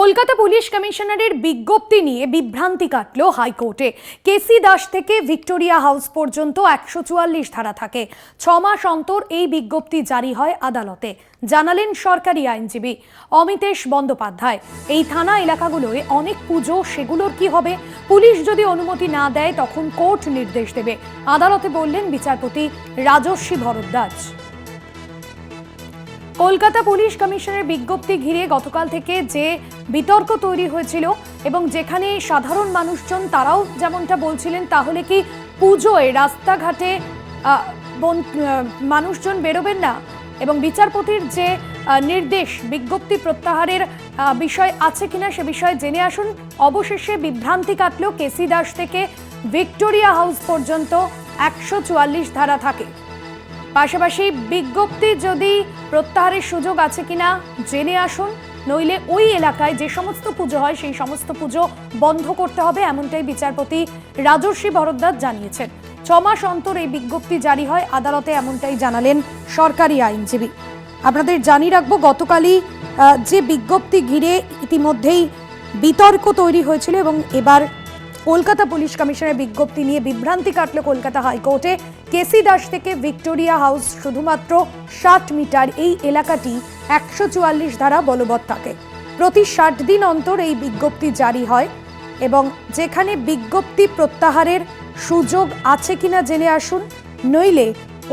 Kolkata police কমিশনারের বিজ্ঞপ্তি নিয়ে বিভ্রান্তি কাটল হাইকোর্টে। কেসি দাস থেকে ভিক্টোরিয়া হাউস পর্যন্ত একশো চুয়াল্লিশ ধারা থাকে। ছ মাস অন্তর এই বিজ্ঞপ্তি জারি হয় আদালতে। জানালেন সরকারি আইনজীবী অমিতেশ বন্দ্যোপাধ্যায়। এই থানা এলাকাগুলোয় অনেক পুজো, সেগুলোর কি হবে? পুলিশ যদি অনুমতি না দেয়, তখন কোর্ট নির্দেশ দেবে। আদালতে বললেন বিচারপতি রাজস্বী ভরদ্বাজ। কলকাতা পুলিশ কমিশনের বিজ্ঞপ্তি ঘিরে গতকাল থেকে যে বিতর্ক তৈরি হয়েছিল এবং যেখানে সাধারণ মানুষজন তারাও যেমনটা বলছিলেন, তাহলে কি পুজোয় রাস্তাঘাটে মানুষজন বেরোবেন না? এবং বিচারপতির যে নির্দেশ, বিজ্ঞপ্তি প্রত্যাহারের বিষয় আছে কিনা সে বিষয়ে জেনে আসুন। অবশেষে বিভ্রান্তি কাটল কেসি দাস থেকে ভিক্টোরিয়া হাউস পর্যন্ত একশো চুয়াল্লিশ ধারা থাকে। পাশাপাশি বিজ্ঞপ্তি যদি প্রত্যাহারের সুযোগ আছে কিনা জেনে আসুন, নইলে ওই এলাকায় যে সমস্ত পুজো হয় সেই সমস্ত পুজো বন্ধ করতে হবে, এমনটাই বিচারপতি রাজস্বী ভরদ্বাজ জানিয়েছেন। ছ মাস অন্তর এই বিজ্ঞপ্তি জারি হয়, আদালতে এমনটাই জানালেন সরকারি আইনজীবী। আপনাদের জানিয়ে রাখব, গতকালই যে বিজ্ঞপ্তি ঘিরে ইতিমধ্যেই বিতর্ক তৈরি হয়েছিল এবং এবার কলকাতা পুলিশ কমিশনের বিজ্ঞপ্তি নিয়ে বিভ্রান্তি কাটল কলকাতা হাইকোর্টে। কেসি দাস থেকে ভিক্টোরিয়া হাউস শুধুমাত্র ষাট মিটার এই এলাকাটি একশো চুয়াল্লিশ ধারা বলবৎ থাকে। প্রতি ষাট দিন অন্তর এই বিজ্ঞপ্তি জারি হয় এবং যেখানে বিজ্ঞপ্তি প্রত্যাহারের সুযোগ আছে কিনা জেনে আসুন। নইলে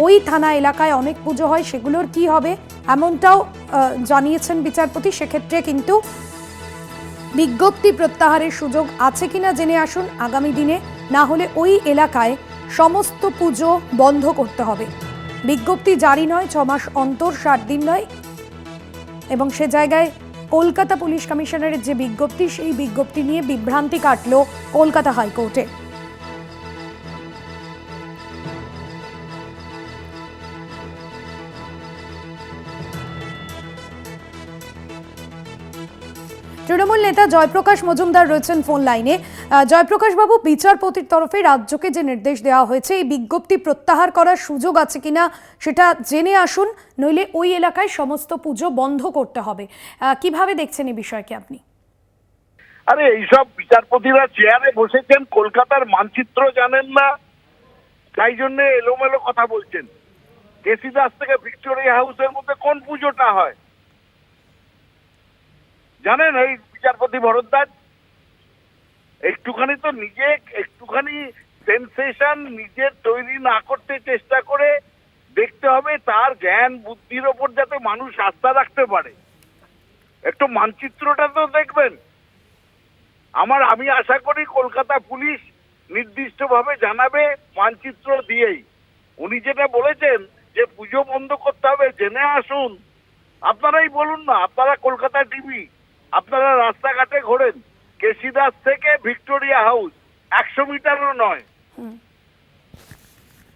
ওই থানা এলাকায় অনেক পুজো হয়, সেগুলোর কি হবে এমনটাও জানিয়েছেন বিচারপতি। সেক্ষেত্রে কিন্তু বিজ্ঞপ্তি প্রত্যাহারের সুযোগ আছে কিনা জেনে আসুন আগামী দিনে। না হলে ওই এলাকায় সমস্ত পুজো বন্ধ করতে হবে। বিজ্ঞপ্তি জারি নয়, ছ মাস অন্তর, সাত দিন নয়। এবং সে জায়গায় কলকাতা পুলিশ কমিশনারের যে বিজ্ঞপ্তি, সেই বিজ্ঞপ্তি নিয়ে বিভ্রান্তি কাটল কলকাতা হাইকোর্টে। তৃণমূল নেতা জয়প্রকাশ মজুমদার রয়েছেন ফোন লাইনে। জয়প্রকাশ বাবু, বিচারপতির তরফে রাজ্যকে যে নির্দেশ দেওয়া হয়েছে, এই বিজ্ঞপ্তি প্রত্যাহার করার সুযোগ আছে কিনা সেটা জেনে আসুন, নইলে ওই এলাকায় সমস্ত পুজো বন্ধ করতে হবে। কীভাবে দেখছেন এই বিষয়কে আপনি? আরে, এইসব বিচারপতিরা চেয়ারে বসেছেন, কলকাতার মানচিত্র জানেন না। তাই জন্য এলোমেলো কথা বলছেন। কেসি দাস থেকে ভিক্টোরিয়া হাউসের মধ্যে কোন পুজোটা হয়? জানেন এই বিচারপতি ভরদ্বাজ? একটুখানি তো নিজে, একটুখানি সেন্সেশন নিজের তৈরি না করতে চেষ্টা করে দেখতে হবে তার জ্ঞান, বুদ্ধির ওপর যাতে মানুষ আস্থা রাখতে পারে। একটু মানচিত্রটা তো দেখবেন। আমার, আমি আশা করি কলকাতা পুলিশ নির্দিষ্টভাবে জানাবে মানচিত্র দিয়েই। উনি যেটা বলেছেন যে পুজো বন্ধ করতে হবে, জেনে আসুন। আপনারাই বলুন না, আপনারা কলকাতা টিভি আপনারা রাস্তাঘাটে ঘোরেন। কেশিদাস থেকে ভিক্টোরিয়া হাউস একশো মিটারও নয়।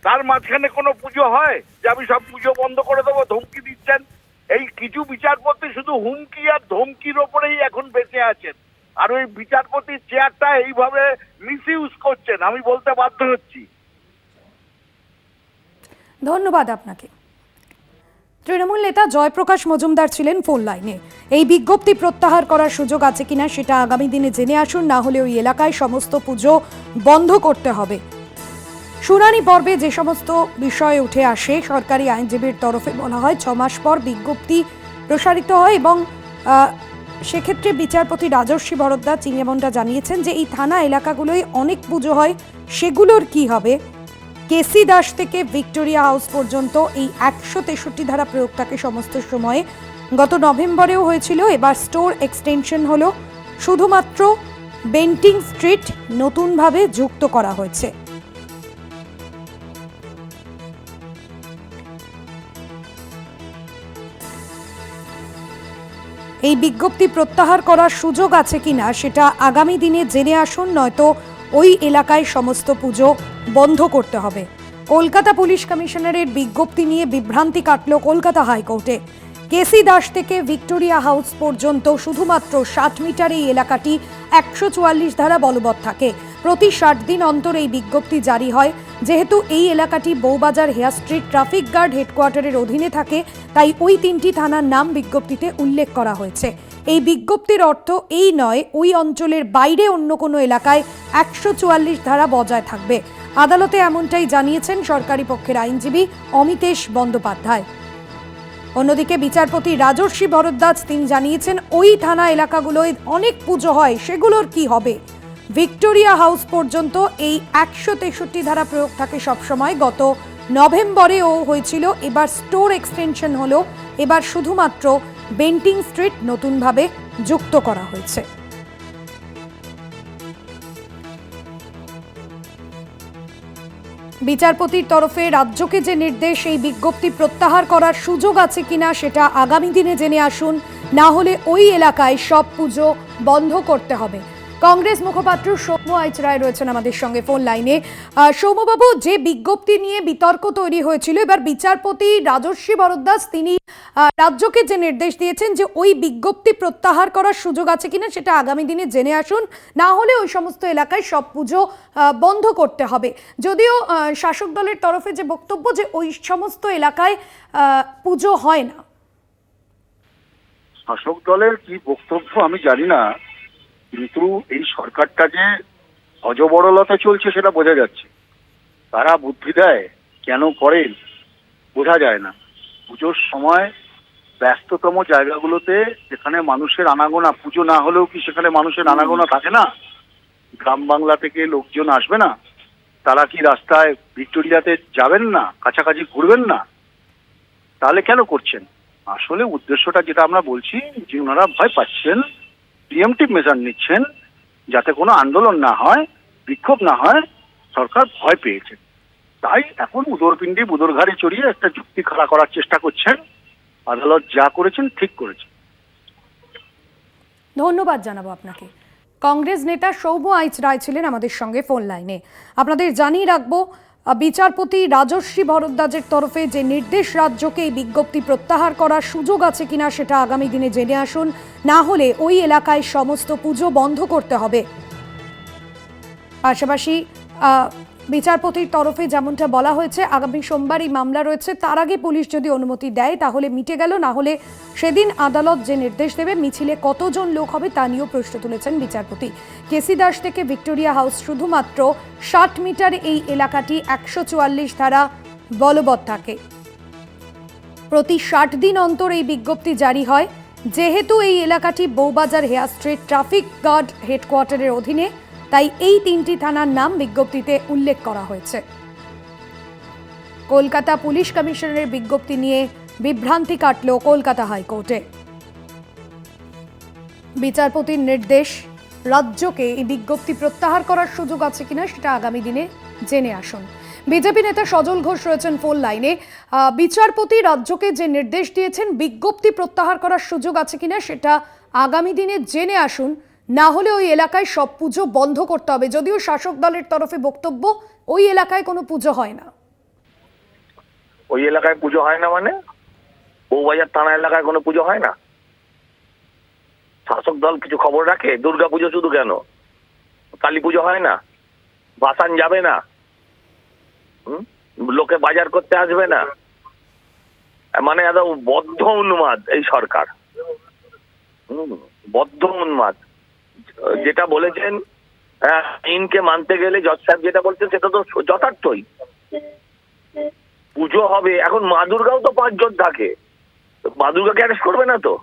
তার মাঝখানে কোনো পুজো হয়? যে আমি সব পুজো বন্ধ করে দেবো ধমকি দিচ্ছেন? এই কিছু বিচারপতি শুধু হুমকি আর ধমকির ওপরেই এখন বেঁচে আছেন। আর ওই বিচারপতির চেয়ারটা এইভাবে মিস ইউজ করছেন আমি বলতে বাধ্য হচ্ছি। ধন্যবাদ আপনাকে। তৃণমূল নেতা জয়প্রকাশ মজুমদার ছিলেন ফোন লাইনে এই বিজ্ঞপ্তি প্রত্যাহার করার সুযোগ আছে কিনা সেটা আগামী দিনে জেনে আসুন, না হলে ওই এলাকায় সমস্ত পুজো বন্ধ করতে হবে। শুনানি পর্বে যে সমস্ত বিষয় উঠে আসে, সরকারি আইনজীবীর তরফে বলা হয়, ছ মাস পর বিজ্ঞপ্তি প্রসারিত হয় এবং সেক্ষেত্রে বিচারপতি রাজস্বী ভরদ্বাজ তিনি জানিয়েছেন যে এই থানা এলাকাগুলোয় অনেক পুজো হয়, সেগুলোর কি হবে? কেসি দাস থেকে ভিক্টোরিয়া হাউস পর্যন্ত এই একশো তেষট্টি ধারা প্রয়োগ থাকে সমস্ত সময়ে গত নভেম্বরেও হয়েছিল, এবার স্টোর এক্সটেনশন হলো। শুধুমাত্র বেন্টিং স্ট্রিট নতুনভাবে যুক্ত করা হয়েছে। এই বিজ্ঞপ্তি প্রত্যাহার করার সুযোগ আছে কিনা, সেটা আগামী দিনে জেনে আসুন, নয়তো ওই এলাকায় সমস্ত পুজো বন্ধ করতে হবে। কলকাতা পুলিশ কমিশনারের বিজ্ঞপ্তি নিয়ে বিভ্রান্তি কাটল কলকাতা হাইকোর্টে। কেসি দাস থেকে ভিক্টোরিয়া হাউস পর্যন্ত শুধুমাত্র ষাট মিটার এই এলাকাটি একশো চুয়াল্লিশ ধারা বলবৎ থাকে। প্রতি ষাট দিন অন্তর এই বিজ্ঞপ্তি জারি হয়। যেহেতু এই এলাকাটি Bowbazar Hare Street traffic guard হেডকোয়ার্টারের অধীনে থাকে, তাই ওই তিনটি থানার নাম বিজ্ঞপ্তিতে উল্লেখ করা হয়েছে। এই বিজ্ঞপ্তির অর্থ এই নয়, ওই অঞ্চলের বাইরে অন্য কোনো এলাকায় একশো চুয়াল্লিশ ধারা বজায় থাকবে। আদালতে এমনটাই জানিয়েছেন সরকারি পক্ষের আইনজীবী অমিতেশ বন্দ্যোপাধ্যায়। অন্যদিকে বিচারপতি রাজর্ষি ভরদ্বাজ, তিনি জানিয়েছেন, ওই থানা এলাকাগুলোয় অনেক পুজো হয়, সেগুলোর কি হবে? ভিক্টোরিয়া হাউস পর্যন্ত এই একশো তেষট্টি ধারা প্রয়োগ থাকে সবসময়। গত নভেম্বরেও হয়েছিল, এবার স্টোর এক্সটেনশন হলো এবার শুধুমাত্র বেন্টিং স্ট্রিট নতুনভাবে যুক্ত করা হয়েছে। বিচারপতির তরফে রাজ্যকে যে নির্দেশ, এই বিজ্ঞপ্তি প্রত্যাহার করার সুযোগ আছে কিনা সেটা আগামী দিনে জেনে আসুন। না হলে ওই এলাকায় সব পুজো বন্ধ করতে হবে। কংগ্রেস মুখপাত্র সৌম্য আইচ রায় রয়েছেন আমাদের সঙ্গে ফোন লাইনে। সৌম্যবাবু, যে বিজ্ঞপ্তি নিয়ে বিতর্ক তৈরি হয়েছিল, এবার বিচারপতি রাজস্বী বরদ্দাস তিনি রাজ্যকে যে নির্দেশ দিয়েছেন যে ওই বিজ্ঞপ্তি প্রত্যাহার করার সুযোগ আছে কিনা, সেটা আগামী দিনে জেনে আসুন। না হলে ওই সমস্ত এলাকায় সব পুজো বন্ধ করতে হবে। যদিও শাসক দলের তরফে যে বক্তব্য যে ওই সমস্ত এলাকায় পুজো হয় না। শাসক দলের কি বক্তব্য আমি জানি না। কিন্তু এই সরকারটা যে অজবরলতা চলছে সেটা বোঝা যাচ্ছে। তারা বুদ্ধি দেয় কেন করেন বোঝা যায় না। পুজোর সময় ব্যস্ততম জায়গাগুলোতে যেখানে মানুষের আনাগোনা পুজো না হলেও কি সেখানে মানুষের আনাগোনা থাকে না? গ্রাম বাংলা থেকে লোকজন আসবে না? তারা কি রাস্তায় ভিক্টোরিয়াতে যাবেন না? কাছাকাছি ঘুরবেন না? তাহলে কেন করছেন? আসলে উদ্দেশ্যটা যেটা আমরা বলছি যে ওনারা ভয় পাচ্ছেন প্রিএমটিভ মেজার নিচ্ছেন যাতে কোনো আন্দোলন না হয়, বিক্ষোভ না হয়, সরকার ভয় পেয়েছে। তাই এখন উদরপিণ্ডি বুদর ঘাড়ে চড়িয়ে একটা যুক্তি খাড়া করার চেষ্টা করছেন। আদালত যা করেছেন ঠিক করেছেন। ধন্যবাদ জানাব আপনাকে। কংগ্রেস নেতা সৌম্য আইচ রায় ছিলেন আমাদের সঙ্গে ফোন লাইনে। আপনাদের জানিয়ে রাখব বিচারপতি রাজশ্রী ভরদ্বাজের তরফে যে নির্দেশ রাজ্যকে এই বিজ্ঞপ্তি প্রত্যাহার করার সুযোগ আছে কিনা সেটা আগামী দিনে জেনে আসুন। না হলে ওই এলাকায় সমস্ত পুজো বন্ধ করতে হবে। পাশাপাশি বিচারপতির তরফে যেমনটা বলা হয়েছে, আগামী সোমবার এই মামলা রয়েছে। তার আগে পুলিশ যদি অনুমতি দেয়, তাহলে মিটে গেল। না হলে সেদিন আদালত যে নির্দেশ দেবে, মিছিলে কতজন লোক হবে, তা নিয়েও প্রশ্ন তুলেছেন বিচারপতি। কেসি দাস থেকে ভিক্টোরিয়া হাউস শুধুমাত্র ষাট মিটার এই এলাকাটি একশো চুয়াল্লিশ ধারা বলবৎ থাকে। প্রতি ষাট দিন অন্তর এই বিজ্ঞপ্তি জারি হয়। যেহেতু এই এলাকাটি Bowbazar Hare Street traffic guard হেডকোয়ার্টারের অধীনে তাই এই তিনটি থানার নাম বিজ্ঞপ্তিতে উল্লেখ করা হয়েছে। কলকাতা পুলিশ কমিশনারের বিজ্ঞপ্তি নিয়ে বিভ্রান্তি কাটল কলকাতা হাইকোর্টে। বিচারপতির নির্দেশ, রাজ্যকে এই বিজ্ঞপ্তি প্রত্যাহার করার সুযোগ আছে কিনা সেটা আগামী দিনে জেনে আসুন। বিজেপি নেতা সজল ঘোষ রয়েছেন ফোন লাইনে। বিচারপতি রাজ্যকে যে নির্দেশ দিয়েছেন, বিজ্ঞপ্তি প্রত্যাহার করার সুযোগ আছে কিনা সেটা আগামী দিনে জেনে আসুন। না হলে ওই এলাকায় সব পুজো বন্ধ করতে হবে। যদিও শাসক দলের তরফে বক্তব্য, ওই এলাকায় কোনো পুজো হয় না। ওই এলাকায় পুজো হয় না মানে? বউবাজার থানা এলাকায় কোনো পুজো হয় না? শাসক দল কিছু খবর রাখে? দুর্গা পুজো শুধু কেন? কালী পুজো হয় না? বাসান যাবে না? লোকে বাজার করতে আসবে না? মানে এত বদ্ধ উন্মাদ এই সরকার। বদ্ধ উন্মাদ। যেটা বলেছেন হ্যাঁ, আইনকে মানতে গেলে জজ সাহেব যেটা বলছেন সেটা তো যথার্থই। পুজো হবে। এখন মা দুর্গাও তো পাঁচজন থাকে। মা দুর্গাকে অ্যারেস্ট করবে না তো?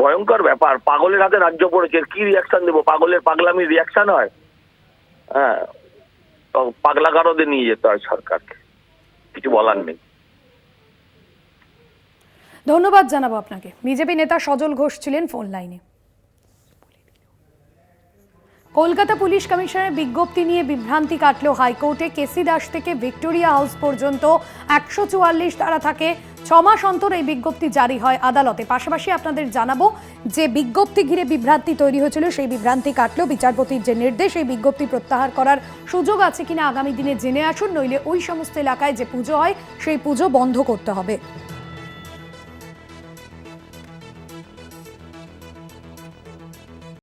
ভয়ঙ্কর ব্যাপার। পাগলের হাতে রাজ্য পড়েছে। কি রিয়াকশন দেবো? পাগলের পাগলামি রিয়াকশন হয়? হ্যাঁ। পাগলা গারদে নিয়ে যেতে হয় সরকারকে। কিছু বলার নেই। ধন্যবাদ জানাব আপনাকে। বিজেপি নেতা সজল ঘোষ ছিলেন ফোন লাইনে। কলকাতা পুলিশ কমিশনের বিজ্ঞপ্তি নিয়ে বিভ্রান্তি কাটল হাইকোর্টে কেসি দাস থেকে ভিক্টোরিয়া হাউস পর্যন্ত একশো চুয়াল্লিশ ধারা থাকে। ছ মাস অন্তর এই বিজ্ঞপ্তি জারি হয় আদালতে। পাশাপাশি আপনাদের জানাব যে বিজ্ঞপ্তি ঘিরে বিভ্রান্তি তৈরি হয়েছিল, সেই বিভ্রান্তি কাটলেও বিচারপতির যে নির্দেশ, এই বিজ্ঞপ্তি প্রত্যাহার করার সুযোগ আছে কিনা আগামী দিনে জেনে আসুন, নইলে ওই সমস্ত এলাকায় যে পুজো হয়, সেই পুজো বন্ধ করতে হবে।